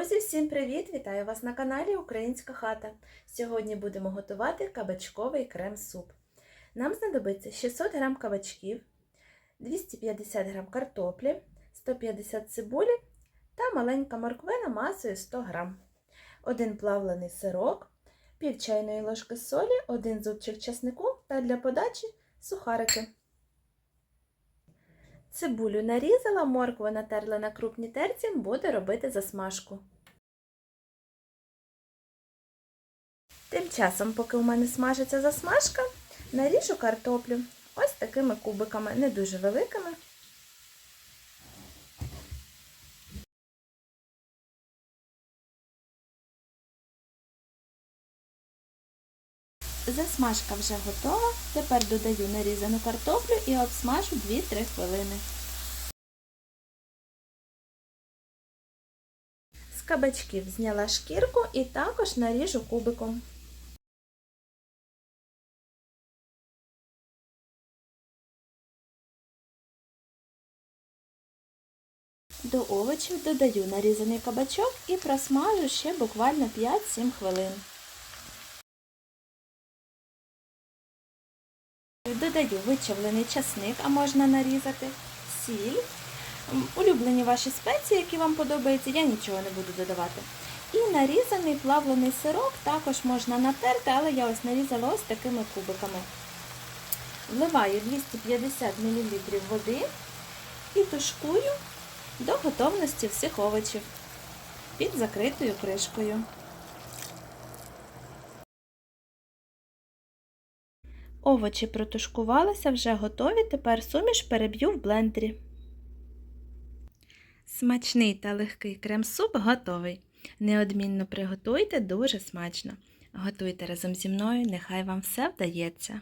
Друзі, всім привіт! Вітаю вас на каналі Українська хата. Сьогодні будемо готувати кабачковий крем-суп. Нам знадобиться 600 г кабачків, 250 г картоплі, 150 цибулі та маленька морквина масою 100 г, один плавлений сирок, пів чайної ложки солі, один зубчик чеснику та для подачі сухарики. Цибулю нарізала, моркву натерла на крупній терці, буде робити засмажку. Тим часом, поки у мене смажиться засмажка, наріжу картоплю ось такими кубиками, не дуже великими. Засмажка вже готова. Тепер додаю нарізану картоплю і обсмажу 2-3 хвилини. З кабачків зняла шкірку і також наріжу кубиком. До овочів додаю нарізаний кабачок і просмажу ще буквально 5-7 хвилин. Додаю вичавлений часник, а можна нарізати, сіль, улюблені ваші спеції, які вам подобаються, я нічого не буду додавати. І нарізаний плавлений сирок також можна натерти, але я ось нарізала ось такими кубиками. Вливаю 250 мл води і тушкую до готовності всіх овочів під закритою кришкою. Овочі протушкувалися, вже готові, тепер суміш переб'ю в блендері. Смачний та легкий крем-суп готовий. Неодмінно приготуйте дуже смачно. Готуйте разом зі мною, нехай вам все вдається.